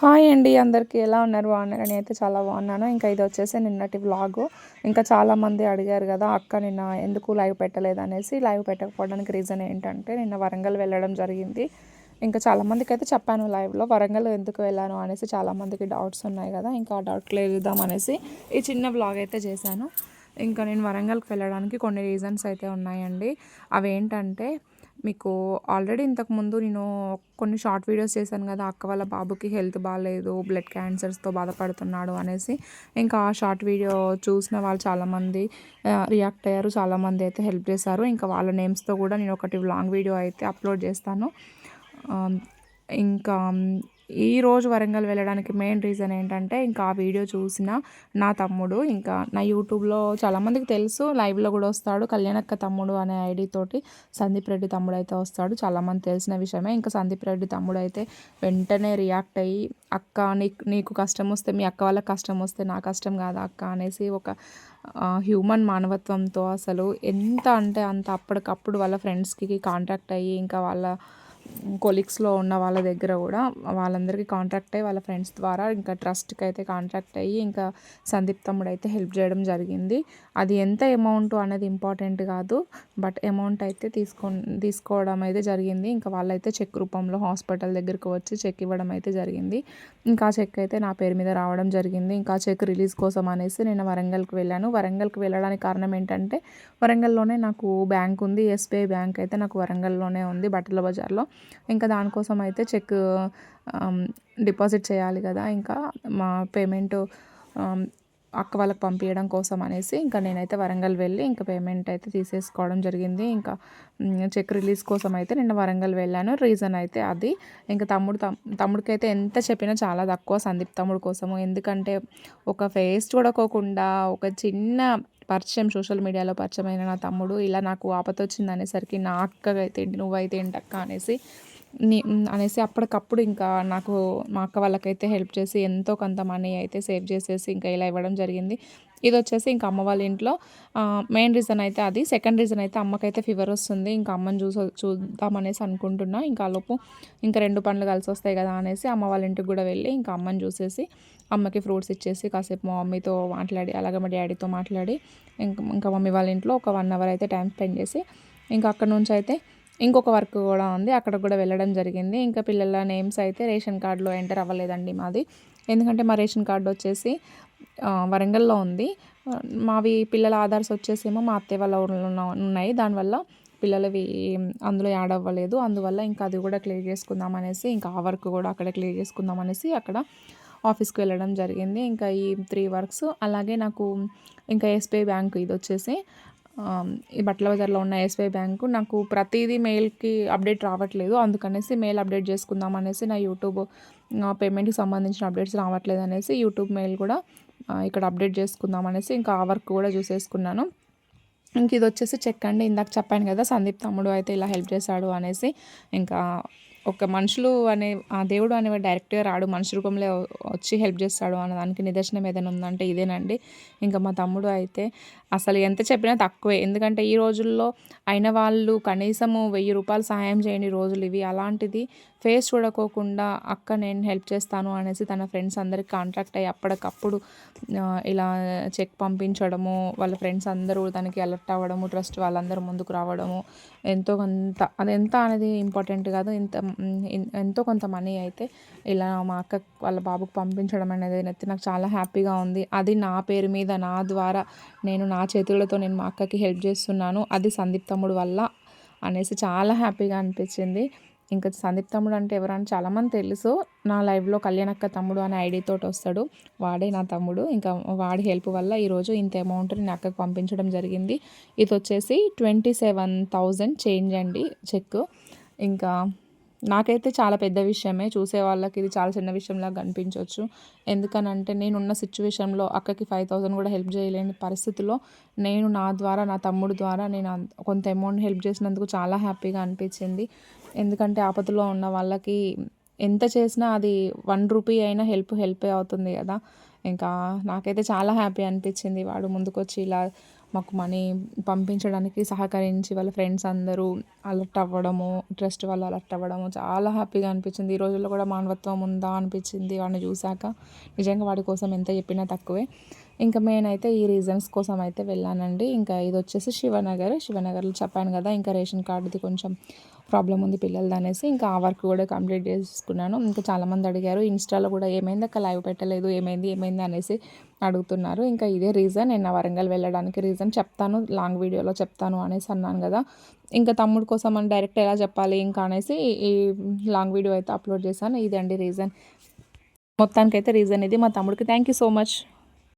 Hi అండి అందరికీ ఎలా ఉన్నారు? బాగున్నారు? నేను అయితే చాలా బాగున్నాను. ఇంకా ఇది వచ్చేసి నిన్నటి వ్లాగు. ఇంకా చాలామంది అడిగారు కదా అక్క నిన్న ఎందుకు లైవ్ పెట్టలేదు అనేసి. లైవ్ పెట్టకపోవడానికి రీజన్ ఏంటంటే నిన్న వరంగల్ వెళ్ళడం జరిగింది. ఇంకా చాలామందికి అయితే చెప్పాను లైవ్లో వరంగల్ ఎందుకు వెళ్ళాను అనేసి చాలామందికి డౌట్స్ ఉన్నాయి కదా ఇంకా ఆ డౌట్ క్లియర్ చేద్దాం అనేసి ఈ చిన్న వ్లాగ్ అయితే చేశాను. ఇంకా నేను వరంగల్కి వెళ్ళడానికి కొన్ని రీజన్స్ అయితే ఉన్నాయండి. అవేంటంటే మీకు ఆల్రెడీ ఇంతకుముందు నేను కొన్ని షార్ట్ వీడియోస్ చేశాను కదా అక్క వాళ్ళ బాబుకి హెల్త్ బాగాలేదు బ్లడ్ క్యాన్సర్స్తో బాధపడుతున్నాడు అనేసి. ఇంకా ఆ షార్ట్ వీడియో చూసిన వాళ్ళు చాలామంది రియాక్ట్ అయ్యారు చాలామంది అయితే హెల్ప్ చేశారు. ఇంకా వాళ్ళ నేమ్స్తో కూడా నేను ఒకటి లాంగ్ వీడియో అయితే అప్లోడ్ చేస్తాను. ఇంకా ఈ రోజు వరంగల్ వెళ్ళడానికి మెయిన్ రీజన్ ఏంటంటే ఇంకా ఆ వీడియో చూసిన నా తమ్ముడు ఇంకా నా యూట్యూబ్లో చాలామందికి తెలుసు లైవ్లో కూడా వస్తాడు కళ్యాణక్క తమ్ముడు అనే ఐడి తోటి సందీప్ రెడ్డి తమ్ముడు అయితే వస్తాడు చాలామంది తెలిసిన విషయమే. ఇంకా సందీప్ రెడ్డి తమ్ముడు అయితే వెంటనే రియాక్ట్ అయ్యి అక్క నీకు నీకు కష్టం వస్తే మీ అక్క వాళ్ళకి కష్టం వస్తే నా కష్టం కాదా అక్క? అనేసి ఒక హ్యూమన్ మానవత్వంతో అసలు ఎంత అంటే అంత అప్పటికప్పుడు వాళ్ళ ఫ్రెండ్స్కి కాంటాక్ట్ అయ్యి ఇంకా వాళ్ళ కొలీగ్స్లో ఉన్న వాళ్ళ దగ్గర కూడా వాళ్ళందరికీ కాంటాక్ట్ అయ్యి వాళ్ళ ఫ్రెండ్స్ ద్వారా ఇంకా ట్రస్ట్కి అయితే కాంటాక్ట్ అయ్యి ఇంకా సందీప్ తమ్ముడు అయితే హెల్ప్ చేయడం జరిగింది. అది ఎంత అమౌంట్ అనేది ఇంపార్టెంట్ కాదు బట్ అమౌంట్ అయితే తీసుకో తీసుకోవడం అయితే జరిగింది. ఇంకా వాళ్ళైతే చెక్ రూపంలో హాస్పిటల్ దగ్గరకు వచ్చి చెక్ ఇవ్వడం అయితే జరిగింది. ఇంకా చెక్ అయితే నా పేరు మీద రావడం జరిగింది. ఇంకా చెక్ రిలీజ్ కోసం అనేసి నేను వరంగల్కి వెళ్ళాను. వరంగల్కి వెళ్ళడానికి కారణం ఏంటంటే వరంగల్లోనే నాకు బ్యాంక్ ఉంది. ఎస్బీఐ బ్యాంక్ అయితే నాకు వరంగల్లోనే ఉంది బట్టల బజార్లో. ఇంకా దానికోసం అయితే చెక్ డిపాజిట్ చేయాలి కదా. ఇంకా మా పేమెంట్ అక్క వాళ్ళకి పంపించడం కోసం అనేసి ఇంకా నేనైతే వరంగల్ వెళ్ళి ఇంకా పేమెంట్ అయితే తీసేసుకోవడం జరిగింది. ఇంకా చెక్ రిలీజ్ కోసం అయితే నిన్న వరంగల్ వెళ్ళాను. రీజన్ అయితే అది. ఇంకా తమ్ముడు తమ్ముడికి అయితే ఎంత చెప్పినా చాలా తక్కువ సందీప్ తమ్ముడు కోసము. ఎందుకంటే ఒక ఫేస్ చూడకోకుండా ఒక చిన్న పరిచయం సోషల్ మీడియాలో పరిచయమైన నా తమ్ముడు ఇలా నాకు ఆపతొచ్చింది అనేసరికి నా అక్కగా అయితే ఏంటి నువ్వైతే ఏంటక్క? అనేసి నీ అనేసి అప్పటికప్పుడు ఇంకా నాకు మా అక్క వాళ్ళకైతే హెల్ప్ చేసి ఎంతో కొంత మనీ అయితే సేవ్ చేసేసి ఇంకా ఇలా ఇవ్వడం జరిగింది. ఇది వచ్చేసి ఇంకా అమ్మ వాళ్ళ ఇంట్లో. మెయిన్ రీజన్ అయితే అది. సెకండ్ రీజన్ అయితే అమ్మకైతే ఫీవర్ వస్తుంది. ఇంకా అమ్మని చూస చూద్దామనేసి అనుకుంటున్నా. ఇంకా లోపు ఇంకా రెండు పనులు కలిసి వస్తాయి కదా అనేసి అమ్మ వాళ్ళ ఇంటికి కూడా వెళ్ళి ఇంకా అమ్మని చూసేసి అమ్మకి ఫ్రూట్స్ ఇచ్చేసి కాసేపు మా మమ్మీతో మాట్లాడి అలాగే మా డాడీతో మాట్లాడి ఇంకా ఇంకా మమ్మీ వాళ్ళ ఇంట్లో ఒక వన్ అవర్ అయితే టైం స్పెండ్ చేసి ఇంకా అక్కడ నుంచి అయితే ఇంకొక వర్క్ కూడా ఉంది. అక్కడ కూడా వెళ్ళడం జరిగింది. ఇంకా పిల్లల నేమ్స్ అయితే రేషన్ కార్డులో ఎంటర్ అవ్వలేదండి మాది. ఎందుకంటే మా రేషన్ కార్డు వచ్చేసి వరంగల్లో ఉంది. మావి పిల్లల ఆధార్స్ వచ్చేసేమో మా అత్తయ్య వాళ్ళ ఉన్నాయి. దానివల్ల పిల్లలవి అందులో యాడ్ అవ్వలేదు. అందువల్ల ఇంకా అది కూడా క్లియర్ చేసుకుందాం అనేసి ఇంకా ఆ వర్క్ కూడా అక్కడ క్లియర్ చేసుకుందాం అనేసి అక్కడ ఆఫీస్కి వెళ్ళడం జరిగింది. ఇంకా ఈ త్రీ వర్క్స్ అలాగే నాకు ఇంకా ఎస్బీఐ బ్యాంక్ ఇది వచ్చేసి ఈ బట్టల బజార్లో ఉన్న ఎస్బీఐ బ్యాంకు నాకు ప్రతిదీ మెయిల్కి అప్డేట్ రావట్లేదు. అందుకనేసి మెయిల్ అప్డేట్ చేసుకుందాం అనేసి నా యూట్యూబ్ పేమెంట్కి సంబంధించిన అప్డేట్స్ రావట్లేదు అనేసి యూట్యూబ్ మెయిల్ కూడా ఇక్కడ అప్డేట్ చేసుకుందాం అనేసి ఇంకా ఆ వర్క్ కూడా చూసేసుకున్నాను. ఇంక ఇది వచ్చేసి చెక్ అండి. ఇందాక చెప్పాను కదా సందీప్ తమ్ముడు అయితే ఇలా హెల్ప్ చేశాడు అనేసి ఇంకా ఒక మనుషులు అనే ఆ దేవుడు అనేవాడు డైరెక్ట్గా రాడు మనిషి రూపంలో వచ్చి హెల్ప్ చేస్తాడు అన్న దానికి నిదర్శనం ఏదైనా ఉందంటే ఇదేనండి. ఇంకా మా తమ్ముడు అయితే అసలు ఎంత చెప్పినా తక్కువే. ఎందుకంటే ఈ రోజుల్లో అయిన వాళ్ళు కనీసము వెయ్యి రూపాయలు సహాయం చేయని రోజులు ఇవి. అలాంటిది ఫేస్ చూడకోకుండా అక్క నేను హెల్ప్ చేస్తాను అనేసి తన ఫ్రెండ్స్ అందరికి కాంటాక్ట్ అయ్యి అప్పటికప్పుడు ఇలా చెక్ పంపించడము వాళ్ళ ఫ్రెండ్స్ అందరూ తనకి అలర్ట్ అవ్వడము ట్రస్ట్ వాళ్ళందరూ ముందుకు రావడము ఎంతో కొంత అది ఎంత అనేది ఇంపార్టెంట్ కాదు. ఇంత ఎంతో కొంత మనీ అయితే ఇలా మా అక్క వాళ్ళ బాబుకు పంపించడం అనేది అయితే నాకు చాలా హ్యాపీగా ఉంది. అది నా పేరు మీద నా ద్వారా నేను నా చేతులతో నేను మా అక్కకి హెల్ప్ చేస్తున్నాను. అది సందీప్ తమ్ముడు వల్ల అనేసి చాలా హ్యాపీగా అనిపించింది. ఇంకా సందీప్ తమ్ముడు అంటే ఎవరని చాలామంది తెలుసు. నా లైవ్లో కళ్యాణక్క తమ్ముడు అనే ఐడితో వస్తాడు. వాడే నా తమ్ముడు. ఇంకా వాడి హెల్ప్ వల్ల ఈరోజు ఇంత అమౌంట్ నేను అక్కకు పంపించడం జరిగింది. ఇది వచ్చేసి ట్వంటీ సెవెన్ థౌజండ్ చేంజ్ అండి చెక్ ఇంకా నాకైతే చాలా పెద్ద విషయమే. చూసే వాళ్ళకి ఇది చాలా చిన్న విషయంలాగా కనిపించవచ్చు ఎందుకనంటే నేనున్న సిచ్యువేషన్లో అక్కకి ఫైవ్ థౌసండ్ కూడా హెల్ప్ చేయలేని పరిస్థితిలో నేను నా ద్వారా నా తమ్ముడు ద్వారా నేను కొంత అమౌంట్ హెల్ప్ చేసినందుకు చాలా హ్యాపీగా అనిపించింది. ఎందుకంటే ఆపదలో ఉన్న వాళ్ళకి ఎంత చేసినా అది వన్ రూపీ అయినా హెల్ప్ హెల్పే అవుతుంది కదా. ఇంకా నాకైతే చాలా హ్యాపీ అనిపించింది. వాడు ముందుకొచ్చి ఇలా మాకు మనీ పంపించడానికి సహకరించి వాళ్ళ ఫ్రెండ్స్ అందరూ అలర్ట్ అవ్వడము ట్రస్ట్ వాళ్ళు అలర్ట్ అవ్వడము చాలా హ్యాపీగా అనిపించింది. ఈ రోజుల్లో కూడా మానవత్వం ఉందా అనిపించింది వాడిని చూశాక. నిజంగా వాడి కోసం ఎంత చెప్పినా తక్కువే. ఇంకా మెయిన్ అయితే ఈ రీజన్స్ కోసం అయితే వెళ్ళానండి. ఇంకా ఇది వచ్చేసి శివనగర్. శివనగర్లో చెప్పాను కదా ఇంకా రేషన్ కార్డుది కొంచెం ప్రాబ్లం ఉంది పిల్లలది అనేసి ఇంకా ఆ వర్క్ కూడా కంప్లీట్ చేసుకున్నాను. ఇంకా చాలామంది అడిగారు ఇన్స్టాలో కూడా ఏమైంది అక్క? లైవ్ పెట్టలేదు ఏమైంది ఏమైంది? అనేసి అడుగుతున్నారు. ఇంకా ఇదే రీజన్ నేను వరంగల్ వెళ్ళడానికి రీజన్ చెప్తాను లాంగ్ వీడియోలో చెప్తాను అనేసి అన్నాను కదా. ఇంకా తమ్ముడు కోసం అని డైరెక్ట్ ఎలా చెప్పాలి ఇంకా అనేసి ఈ లాంగ్ వీడియో అయితే అప్లోడ్ చేశాను. ఇదండి రీజన్ మొత్తానికైతే రీజన్ ఇది. మా తమ్ముడికి థ్యాంక్ యూ సో మచ్